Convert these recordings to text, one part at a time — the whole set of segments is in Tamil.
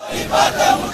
Arriba,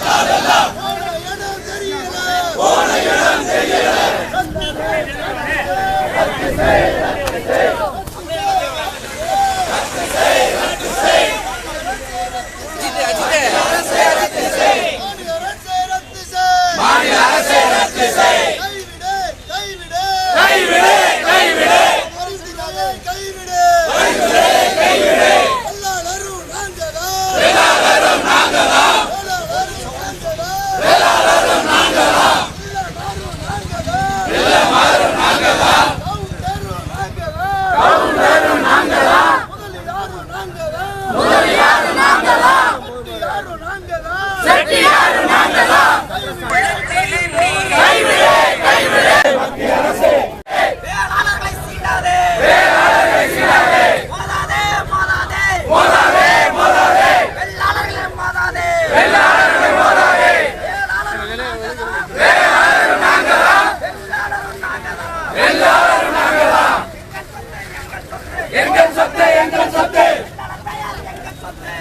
எங்கள் சொத்து எங்கள் சொத்து.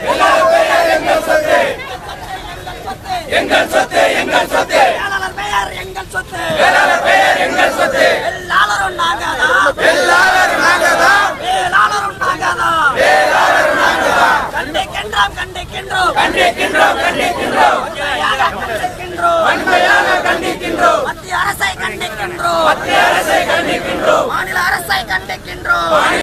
எல்லார் பெயர் எங்கள் சொத்து. எங்கள் சொத்து எங்கள் சொத்து. பெயர் எங்கள் சொத்து. வேளாளர் பெயர் எங்கள் சொத்து. வெள்ளாளரும் நாங்கதான் எல்லாரும் நாங்கதான் வேளாளரும் நாங்கதான் கண்டிக்கின்றோம் கண்டிக்கின்றோம். கண்டிக்கின்றோம் கண்டிக்கின்றோம். உண்மையாக கண்டிக்கின்றோம். உண்மையாக கண்டிக்கின்றோம். மத்திய அரசை கண்டிக்கின்றோம். மத்திய அரசை கண்டிக்கின்றோம். மாநில அரசை கண்டிக்கின்றோம்.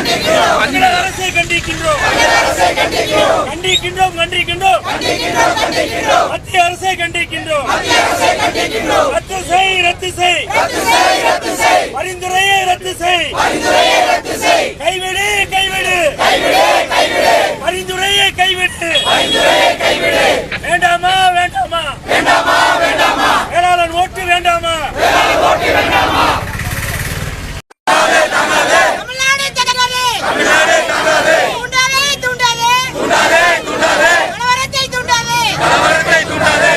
தமிழக அரசை கண்டிக்கின்றோம். கண்டிக்கின்றோம் கண்டிக்கின்றோம். மத்திய அரசை கண்டிக்கின்றோம். ரத்து செய் ரத்து செய். பரிந்துரையை ரத்து செய் கைவிடு கைவிடு பரிந்துரையை கைவிடு வேண்டாமா வேண்டாமா வேளாளர் ஓட்டு வேண்டாமா தமிழ்நாடு தகராறு தூண்டாதே தூண்டாதே கலவரத்தை தூண்டாதே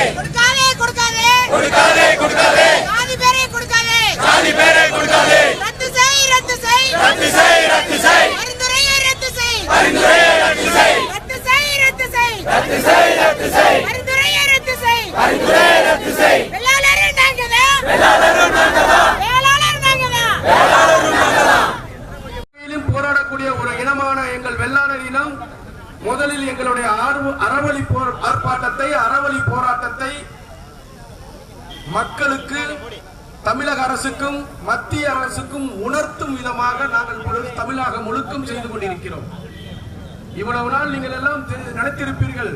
கொடுக்காதே கொடுக்காதே சாதி பேரை கொடுக்காதே ரத்து செய் ரத்து செய் பரிந்துரையை ரத்து செய் ரத்து செய் ரத்து செய் பரிந்துரையை ரத்து செய் வெள்ளாளரும் நாங்கதான் வேளாளர் நாங்கதான் இனம் போராடக்கூடிய ஒரு இனமான எங்கள் வெள்ளாளர் இனம் முதலில் எங்களுடைய ஆர்வ- அறவழி போர் ஆர்ப்பாட்டத்தை அறவழி போராட்டத்தை மக்களுக்கு தமிழக அரசுக்கும் மத்திய அரசுக்கும் உணர்த்தும் விதமாக நாங்கள் தமிழாக முழுக்கும் செய்து கொண்டிருக்கிறோம். இவ்வளவு நாள் நீங்கள் எல்லாம் நினைத்திருப்பீர்கள்.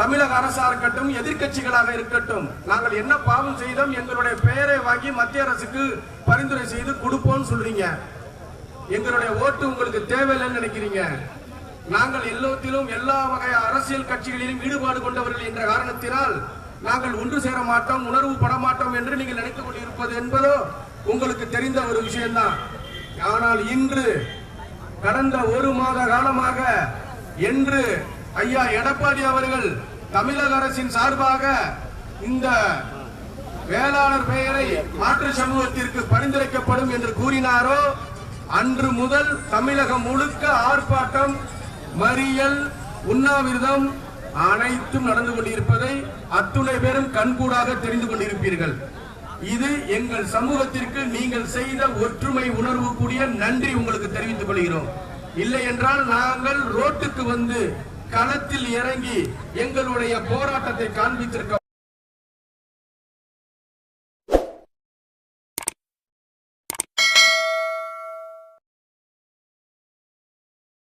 தமிழக அரசா இருக்கட்டும் எதிர்க்கட்சிகளாக இருக்கட்டும் நாங்கள் என்ன பாவம் செய்தோம் எங்களுடைய பெயரை வாங்கி மத்திய அரசுக்கு பரிந்துரை செய்து கொடுப்போம்னு சொல்றீங்க. எங்களுடைய ஓட்டு உங்களுக்கு தேவையில்லைன்னு நினைக்கிறீங்க. நாங்கள் எல்லோத்திலும் எல்லா வகை அரசியல் கட்சிகளிலும் ஈடுபாடு கொண்டவர்கள் என்ற காரணத்தினால் நாங்கள் ஒன்று சேர மாட்டோம் உணர்வு பட மாட்டோம் என்று நீங்கள் நினைத்துக் கொண்டிருப்பது என்பதோ உங்களுக்கு தெரிந்த ஒரு விஷயம்தான். ஆனால் இன்று கடந்த ஒரு மாத காலமாக என்று ஐயா எடப்பாடி அவர்கள் தமிழக அரசின் சார்பாக இந்த வேளாளர் பெயரை மாற்று சமூகத்திற்கு பரிந்துரைக்கப்படும் என்று கூறினாரோ அன்று முதல் தமிழகம் முழுக்க ஆர்ப்பாட்டம் மறியல் உண்ணாவிரதம் அனைத்தும் நடந்து கொண்டிருப்பதை அத்துணை பேரும் கண்கூடாக தெரிந்து கொண்டிருப்பீர்கள். இது எங்கள் சமூகத்திற்கு நீங்கள் செய்த ஒற்றுமை உணர்வு கூடிய நன்றி உங்களுக்கு தெரிவித்துக் கொள்கிறோம். இல்லை என்றால் நாங்கள் ரோட்டுக்கு வந்து களத்தில் இறங்கி எங்களுடைய போராட்டத்தை காண்பித்திருக்க